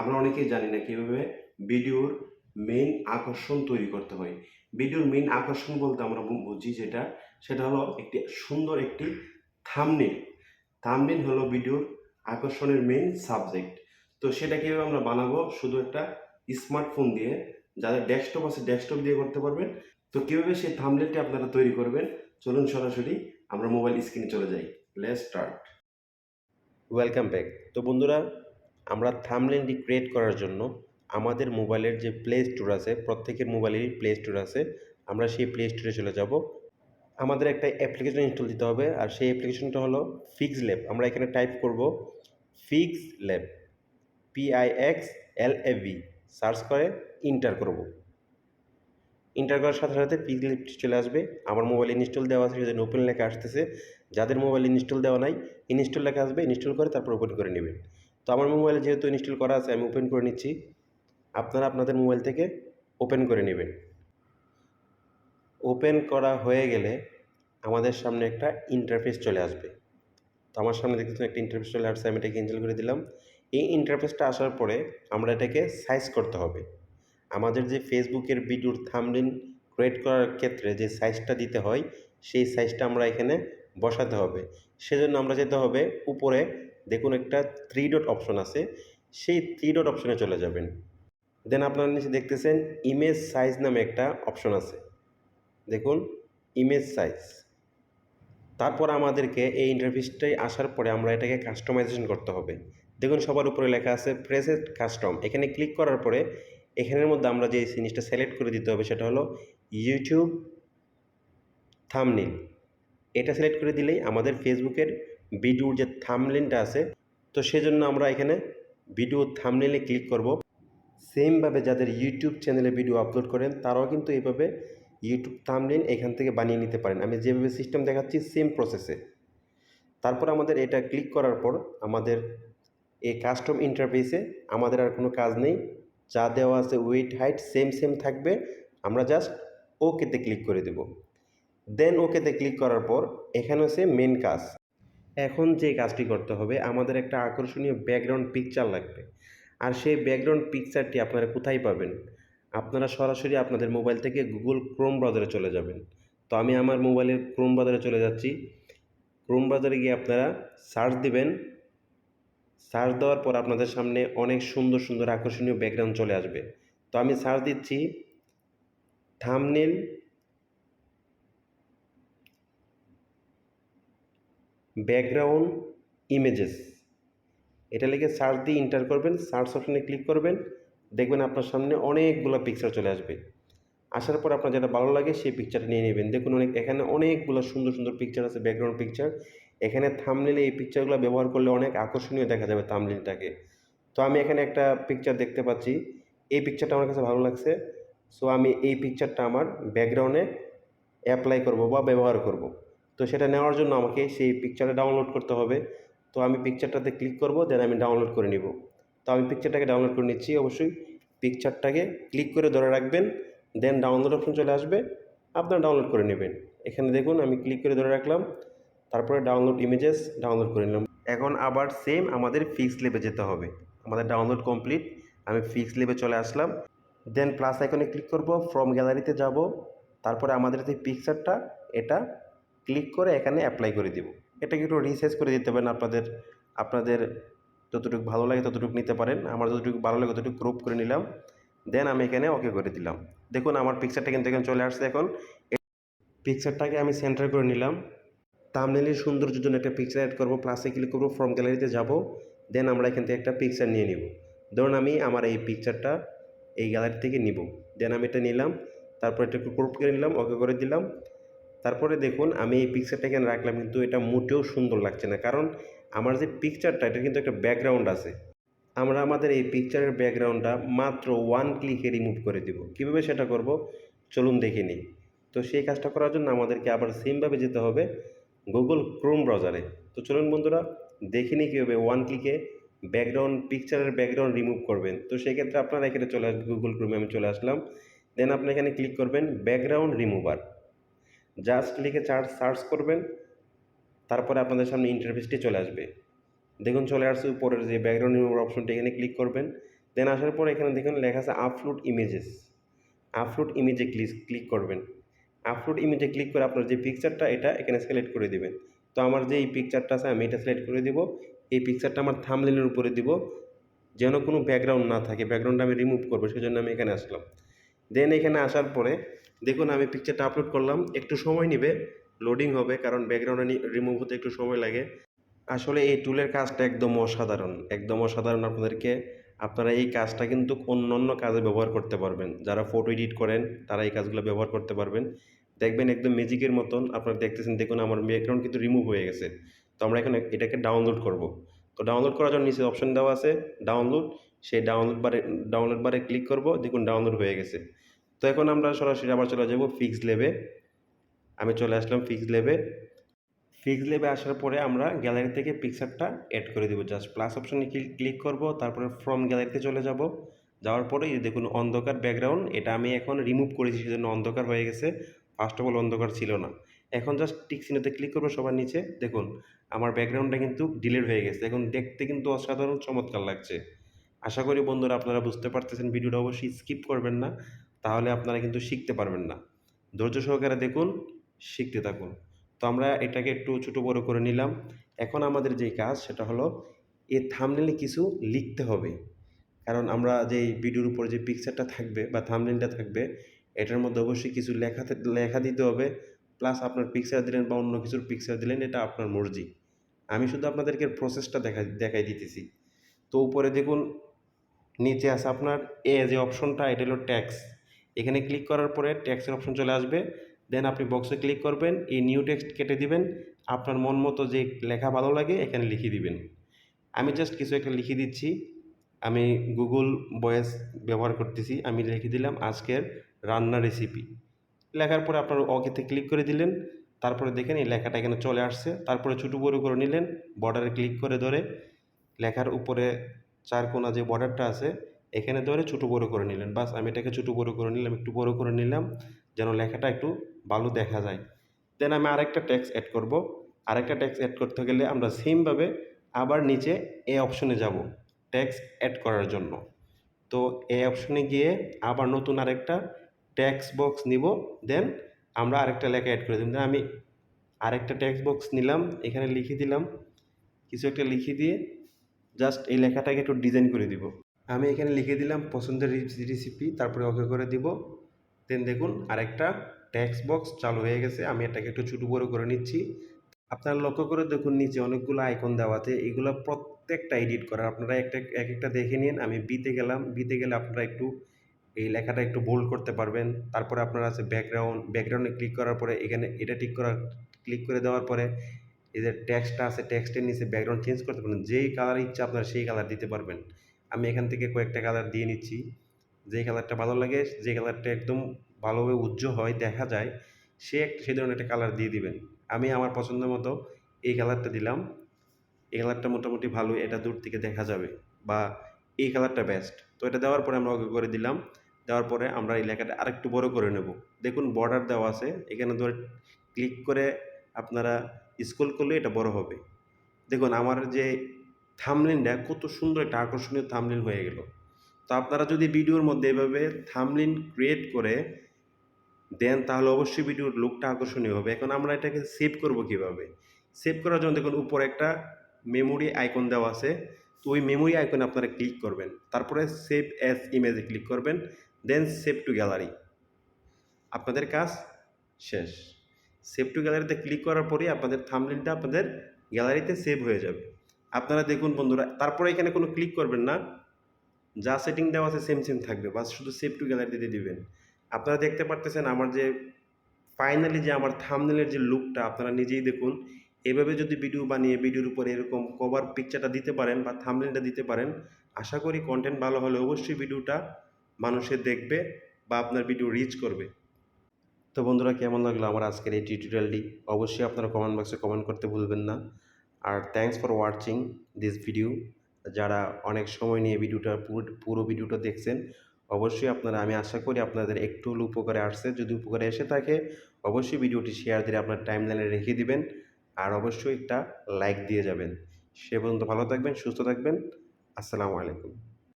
আমরা অনেকেই জানি না কীভাবে ভিডিওর মেইন আকর্ষণ তৈরি করতে হয়। ভিডিওর মেইন আকর্ষণ বলতে আমরা বুঝি যেটা, সেটা হলো একটি সুন্দর একটি থামনেল থামনেল হলো ভিডিওর আকর্ষণের মেইন সাবজেক্ট তো সেটা কীভাবে আমরা বানাবো? শুধু একটা স্মার্টফোন দিয়ে, যাদের ডেস্কটপ আছে ডেস্কটপ দিয়ে করতে পারবেন। তো কীভাবে সেই থামনেলটি আপনারা তৈরি করবেন? চলুন সরাসরি আমরা মোবাইল স্ক্রিনে চলে যাই। লেস স্টার্ট ওয়েলকাম ব্যাক তো বন্ধুরা আমরা থামলেনটি ক্রিয়েট করার জন্য আমাদের মোবাইলের যে প্লে স্টোর আছে, প্রত্যেকের মোবাইলেরই প্লে স্টোর আছে, আমরা সেই প্লে স্টোরে চলে যাব। আমাদের একটা অ্যাপ্লিকেশন ইনস্টল দিতে হবে আর সেই অ্যাপ্লিকেশনটা হলো ফিক্স ল্যাব আমরা এখানে টাইপ করব pix lab P I X L A B search করে ইন্টার করব। ইন্টার করার সাথে সাথে ফিক্স ল্যাব চলে আসবে। আমার মোবাইলে ইনস্টল দেওয়া আছে সেজন্য ওপেন লেখা আসতেছে, যাদের মোবাইল ইনস্টল দেওয়া নাই ইনস্টল লেখা আসবে ইনস্টল করে তারপর ওপেন করে নেবেন। তো আমার মোবাইলে যেহেতু ইনস্টল করা আছে, আমি ওপেন করে নিচ্ছি। আপনারা আপনাদের মোবাইল থেকে ওপেন করে নেবেন। ওপেন করা হয়ে গেলে আমাদের সামনে একটা ইন্টারফেস চলে আসবে। তো আমার সামনে দেখতেছেন একটা ইন্টারফেস চলে আসছে, আমি এটাকে ক্যান্সেল করে দিলাম। এই ইন্টারফেসটা আসার পরে আমরা এটাকে সাইজ করতে হবে। আমাদের যে ফেসবুকের ভিডিওর থামলিন ক্রিয়েট করার ক্ষেত্রে যে সাইজটা দিতে হয়, সেই সাইজটা আমরা এখানে বসাতে হবে। সেজন্য আমরা যেতে হবে উপরে দেখুন একটা থ্রি ডট অপশন আছে, সেই থ্রি ডট অপশনে চলে যাবেন। দেন আপনারা নিচে দেখতেছেন ইমেজ সাইজ নামে একটা অপশন আছে। দেখুন ইমেজ সাইজ তারপর আমাদেরকে এই ইন্টারফেসটাই আসার পরে আমরা এটাকে কাস্টমাইজেশন করতে হবে। দেখুন সবার উপরে লেখা আছে প্রেসেট কাস্টম এখানে ক্লিক করার পরে এখানের মধ্যে আমরা যে জিনিসটা সিলেক্ট করে দিতে হবে সেটা হলো ইউটিউব থামনিল এটা সিলেক্ট করে দিলেই আমাদের ফেসবুকের ভিডিওর যে থামলিনটা আছে, তো সেজন্য আমরা এখানে ভিডিও থামনেলে ক্লিক করব। সেমভাবে যাদের ইউটিউব চ্যানেলে ভিডিও আপলোড করেন, তারাও কিন্তু এইভাবে ইউটিউব থামলিন এখান থেকে বানিয়ে নিতে পারেন। আমি যেভাবে সিস্টেম দেখাচ্ছি, সেম প্রসেসে। তারপর আমাদের এটা ক্লিক করার পর আমাদের এই কাস্টম ইন্টারফেসে আমাদের আর কোনো কাজ নেই। যা দেওয়া আছে ওয়েট, হাইট, সেম সেম থাকবে। আমরা জাস্ট ওকেতে ক্লিক করে দেব। দেন ওকেতে ক্লিক করার পর এখানে হচ্ছে মেন কাজ। এখন যে কাজটি করতে হবে, আমাদের একটা আকর্ষণীয় ব্যাকগ্রাউন্ড পিকচার লাগবে। আর সেই ব্যাকগ্রাউন্ড পিকচারটি আপনারা কোথায় পাবেন? আপনারা সরাসরি আপনাদের মোবাইল থেকে গুগল ক্রোম ব্রাউজারে চলে যাবেন। তো আমি আমার মোবাইলের ক্রোম ব্রাউজারে চলে যাচ্ছি। ক্রোম ব্রাউজারে গিয়ে আপনারা সার্চ দিবেন। সার্চ দেওয়ার পর আপনাদের সামনে অনেক সুন্দর সুন্দর আকর্ষণীয় ব্যাকগ্রাউন্ড চলে আসবে। তো আমি সার্চ দিচ্ছি। Thumbnail background images. এটা লিখে সার্চ দিয়ে ইন্টার করবেন সার্চ অপশনে ক্লিক করবেন, দেখবেন আপনার সামনে অনেকগুলো পিকচার চলে আসবে। আসার পর আপনার যেটা ভালো লাগে সেই পিকচারটা নিয়ে নেবেন। দেখুন অনেক, এখানে অনেকগুলো সুন্দর সুন্দর পিকচার আছে ব্যাকগ্রাউন্ড পিকচার এখানে থামলিলে এই পিকচারগুলো ব্যবহার করলে অনেক আকর্ষণীয় দেখা যাবে থামনেলটাকে তো আমি এখানে একটা পিকচার দেখতে পাচ্ছি। এই পিকচারটা আমার কাছে ভালো লাগছে। সো আমি এই পিকচারটা আমার ব্যাকগ্রাউন্ডে অ্যাপ্লাই করব বা ব্যবহার করব। তো সেটা নেওয়ার জন্য আমাকে সেই পিকচারটা ডাউনলোড করতে হবে। তো আমি পিকচারটাতে ক্লিক করব দেন আমি ডাউনলোড করে নিব। তো আমি পিকচারটাকে ডাউনলোড করে নিচ্ছি অবশ্যই। পিকচারটাকে ক্লিক করে ধরে রাখবেন দেন ডাউনলোড অপশন চলে আসবে, আপনারা ডাউনলোড করে নেবেন। এখানে দেখুন, আমি ক্লিক করে ধরে রাখলাম, তারপরে ডাউনলোড ইমেজেস ডাউনলোড করে নিলাম। এখন আবার সেম আমাদের ফিক্স লেবে যেতে হবে। আমাদের ডাউনলোড কমপ্লিট আমি ফিক্স লেবে চলে আসলাম। দেন প্লাস আইকনে ক্লিক করব ফ্রম গ্যালারিতে যাব। তারপরে আমাদের যে পিকচারটা এটা ক্লিক করে এখানে অ্যাপ্লাই করে দিব। এটাকে একটু রিসাইজ করে দিতে পারেন আপনাদের আপনাদের যতটুকু ভালো লাগে ততটুকু নিতে পারেন। আমার যতটুকু ভালো লাগে ততটুকু ক্রপ করে নিলাম। দেন আমি এখানে ওকে করে দিলাম। দেখুন আমার পিকচারটা কিন্তু এখানে চলে আসছে এখন। পিকচারটাকে আমি সেন্টার করে নিলাম। তামনেলের সৌন্দর্যের জন্য একটা পিকচার অ্যাড করব। প্লাসে ক্লিক করব ফ্রম গ্যালারিতে যাব। দেন আমরা এখান থেকে একটা পিকচার নিয়ে নিব। ধরুন আমি আমার এই পিকচারটা এই গ্যালারি থেকে নিব। দেন আমি এটা নিলাম। তারপর এটা ক্রপ করে নিলাম ওকে করে দিলাম। তারপরে দেখুন, আমি এই পিকচারটা এখানে রাখলাম, কিন্তু এটা মোটেও সুন্দর লাগছে না। কারণ আমার যে পিকচারটা এটা কিন্তু একটা ব্যাকগ্রাউন্ড আছে। আমরা আমাদের এই পিকচারের ব্যাকগ্রাউন্ডটা মাত্র ওয়ান ক্লিকে রিমুভ করে দিব। কীভাবে সেটা করব? চলুন দেখে নিই। তো সেই কাজটা করার জন্য আমাদেরকে আবার সেমভাবে যেতে হবে গুগল ক্রোম ব্রাউজারে তো চলুন বন্ধুরা, দেখে নিই কীভাবে ওয়ান ক্লিকে ব্যাকগ্রাউন্ড পিকচারের ব্যাকগ্রাউন্ড রিমুভ করবেন। তো সেই ক্ষেত্রে আপনারা এখানে চলে আসবেন গুগল ক্রোমে আমি চলে আসলাম। দেন আপনি এখানে ক্লিক করবেন ব্যাকগ্রাউন্ড রিমুভার জাস্ট লিখে চার্জ সার্চ করবেন, তারপরে আপনাদের সামনে ইন্টারফেসটি চলে আসবে। দেখুন চলে আসছে উপরের যে ব্যাকগ্রাউন্ড রিমুভার অপশনটি এখানে ক্লিক করবেন। দেন আসার পর এখানে দেখুন লেখা আছে আপলোড ইমেজেস আপলোড ইমেজে ক্লিক ক্লিক করবেন। আপলোড ইমেজে ক্লিক করে আপনার যে পিকচারটা এটা এখানে সিলেক্ট করে দিবেন। তো আমার যে এই পিকচারটা আছে, আমি এটা সিলেক্ট করে দিব। এই পিকচারটা আমার থামলিনের উপরে দিব। যেন কোনো ব্যাকগ্রাউন্ড না থাকে। ব্যাকগ্রাউন্ডটা আমি রিমুভ করব, সেজন্য আমি এখানে আসলাম। দেন এখানে আসার পরে দেখুন আমি পিকচারটা আপলোড করলাম, একটু সময় নেবে লোডিং হবে কারণ ব্যাকগ্রাউন্ডে রিমুভ হতে একটু সময় লাগে। আসলে এই টুলের কাজটা একদম অসাধারণ একদম অসাধারণ আপনাদেরকে, আপনারা এই কাজটা কিন্তু অন্য অন্য কাজে ব্যবহার করতে পারবেন। যারা ফটো এডিট করেন, তারা এই কাজগুলো ব্যবহার করতে পারবেন। দেখবেন একদম ম্যাজিকের মতন, আপনারা দেখতেছেন, দেখুন আমার ব্যাকগ্রাউন্ড কিন্তু রিমুভ হয়ে গেছে। তো আমরা এখানে এটাকে ডাউনলোড করব। তো ডাউনলোড করার জন্য নিচে অপশন দেওয়া আছে ডাউনলোড সেই ডাউনলোড বারে ডাউনলোড বারে ক্লিক করব, দেখুন ডাউনলোড হয়ে গেছে। তো এখন আমরা সরাসরি আবার চলে যাব ফিক্স লেবে আমি চলে আসলাম ফিক্স লেবে ফিক্স লেবে আসার পরে আমরা গ্যালারি থেকে পিকচারটা অ্যাড করে দেবো। জাস্ট প্লাস অপশনে ক্লিক করব, তারপরে ফ্রম গ্যালারিতে চলে যাব। যাওয়ার পরে দেখুন অন্ধকার ব্যাকগ্রাউন্ড এটা আমি এখন রিমুভ করেছি, সেজন্য অন্ধকার হয়ে গেছে। ফার্স্ট অফ অল অন্ধকার ছিল না। এখন জাস্ট টিক চিহ্নতে ক্লিক করব সবার নিচে। দেখুন, আমার ব্যাকগ্রাউন্ডটা কিন্তু ডিলিট হয়ে গেছে। এখন দেখতে কিন্তু অসাধারণ, চমৎকার লাগছে। আশা করি বন্ধুরা আপনারা বুঝতে পারতেছেন, ভিডিওটা অবশ্যই স্কিপ করবেন না, তাহলে আপনারা কিন্তু শিখতে পারবেন না। ধৈর্য সহকারে দেখুন, শিখতে থাকুন। তো আমরা এটাকে একটু ছোটো বড়ো করে নিলাম। এখন আমাদের যে কাজ, সেটা হলো এ থামনেলে কিছু লিখতে হবে। কারণ আমরা যে ভিডিওর উপর যে পিকচারটা থাকবে বা থামনেলটা থাকবে, এটার মধ্যে অবশ্যই কিছু লেখা লেখা দিতে হবে। প্লাস আপনার পিকচার দিলেন বা অন্য কিছুর পিকচার দিলেন, এটা আপনার মর্জি। আমি শুধু আপনাদেরকে প্রসেসটা দেখা, দেখাই দিতেছি। তো উপরে দেখুন নিচে আছে আপনার এ যে অপশনটা, এটা হলো ট্যাক্স এখানে ক্লিক করার পরে ট্যাক্সের অপশন চলে আসবে। দেন আপনি বক্সে ক্লিক করবেন, এই নিউ টেক্সট কেটে দিবেন। আপনার মন মতো যে লেখা ভালো লাগে, এখানে লিখে দিবেন। আমি জাস্ট কিছু একটা লিখে দিচ্ছি। আমি গুগল ভয়েস ব্যবহার করতেছি। আমি লিখে দিলাম আজকের রান্নার রেসিপি লেখার পরে আপনার অকেতে ক্লিক করে দিলেন। তারপরে দেখেন এই লেখাটা এখানে চলে আসছে। তারপরে ছোটো বড়ো করে নিলেন। বর্ডারে ক্লিক করে ধরে। লেখার উপরে চার কোনা যে বর্ডারটা আছে, এখানে ধরে ছোটো বড়ো করে নিলেন। বাস আমি এটাকে ছোটো বড়ো করে নিলাম, একটু বড়ো করে নিলাম, যেন লেখাটা একটু ভালো দেখা যায়। দেন আমি আরেকটা ট্যাক্স অ্যাড করব। আরেকটা ট্যাক্স অ্যাড করতে গেলে আমরা সেমভাবে আবার নিচে এ অপশনে যাব ট্যাক্স অ্যাড করার জন্য। তো এ অপশনে গিয়ে আবার নতুন আরেকটা ট্যাক্স বক্স নিব দেন আমরা আরেকটা লেখা অ্যাড করে দিলাম। দেন আমি আরেকটা ট্যাক্স বক্স নিলাম, এখানে লিখে দিলাম, কিছু একটা লিখে দিয়ে জাস্ট এই লেখাটাকে একটু ডিজাইন করে দিব। আমি এখানে লিখে দিলাম পছন্দের রেসিপি তারপরে ওকে করে দিব। দেন দেখুন আরেকটা ট্যাক্স বক্স চালু হয়ে গেছে, আমি এটাকে একটু ছোটো বড়ো করে নিচ্ছি। আপনারা লক্ষ্য করে দেখুন নিচে অনেকগুলো আইকন দেওয়াতে এগুলো প্রত্যেকটা এডিট করা। আপনারা একটা, এক একটা দেখে নিন, আমি বিতে গেলাম বিতে গেলে আপনারা একটু এই লেখাটা একটু বোল্ড করতে পারবেন। তারপরে আপনার আছে ব্যাকগ্রাউন্ড ব্যাকগ্রাউন্ডে ক্লিক করার পরে, এখানে এটা ঠিক করা ক্লিক করে দেওয়ার পরে এই যে ট্যাক্সটা আছে ট্যাক্সটের নিচে ব্যাকগ্রাউন্ড চেঞ্জ করতে পারবেন, যেই কালার ইচ্ছা আপনারা সেই কালার দিতে পারবেন। আমি এখান থেকে কয়েকটা কালার দিয়ে নিচ্ছি। যেই কালারটা ভালো লাগে যে কালারটা একদম ভালোভাবে উজ্জ্বল হয়, দেখা যায়, সে সেই ধরনের একটা কালার দিয়ে দিবেন। আমি আমার পছন্দ মতো এই কালারটা দিলাম। এই কালারটা মোটামুটি ভালো, এটা দূর থেকে দেখা যাবে বা এই কালারটা বেস্ট তো এটা দেওয়ার পরে আমরা ওকে করে দিলাম। দেওয়ার পরে আমরা এই লেখাটা আরেকটু বড় করে নেব। দেখুন বর্ডার দেওয়া আছে। এখানে ধরে ক্লিক করে আপনারা স্কুল করলে এটা বড় হবে। দেখুন, আমার যে থামলিনটা কত সুন্দর একটা আকর্ষণীয় থামলিন হয়ে গেল। তো আপনারা যদি ভিডিওর মধ্যে এভাবে থামলিন ক্রিয়েট করে দেন, তাহলে অবশ্যই ভিডিওর লুকটা আকর্ষণীয় হবে। এখন আমরা এটাকে সেভ করব কীভাবে? সেভ করার জন্য দেখুন, উপরে একটা মেমোরি আইকন দেওয়া আছে। তো ওই মেমোরি আইকনে আপনারা ক্লিক করবেন। তারপরে সেভ অ্যাজ ইমেজে ক্লিক করবেন। দেন সেভ টু গ্যালারি আপনাদের কাজ শেষ। সেভ টু গ্যালারিতে ক্লিক করার পরেই আপনাদের থামলিনটা আপনাদের গ্যালারিতে সেভ হয়ে যাবে। আপনারা দেখুন বন্ধুরা, তারপরে এখানে কোনো ক্লিক করবেন না। যা সেটিং দেওয়া আছে সেম সেম থাকবে। বাস শুধু সেভ টু গ্যালারিতে দিয়ে দিবেন। আপনারা দেখতে পারতেছেন আমার যে ফাইনালি যে আমার থামনেলের যে লুকটা আপনারা নিজেই দেখুন। এভাবে যদি ভিডিও বানিয়ে ভিডিওর উপরে এরকম কভার পিকচারটা দিতে পারেন বা থামনেলটা দিতে পারেন, আশা করি কন্টেন্ট ভালো হলে অবশ্যই ভিডিওটা মানুষে দেখবে বা আপনার ভিডিও রিচ করবে। তো বন্ধুরা, কেমন লাগল আমার আজকের এই টিউটোরিয়ালটি অবশ্যই আপনারা কমেন্ট বক্সে কমেন্ট করতে ভুলবেন না। আর thanks for watching this video যারা অনেক সময় নিয়ে ভিডিওটা পুরো ভিডিওটা দেখছেন, অবশ্যই আপনারা, আমি আশা করি আপনাদের একটু হলেও উপকারে আসছে। যদি উপকারে এসে থাকে, অবশ্যই ভিডিওটি শেয়ার দিয়ে আপনার টাইম লাইনে রেখে দিবেন। আর অবশ্যই একটা লাইক দিয়ে যাবেন। সে পর্যন্ত ভালো থাকবেন, সুস্থ থাকবেন। আসসালামু আলাইকুম।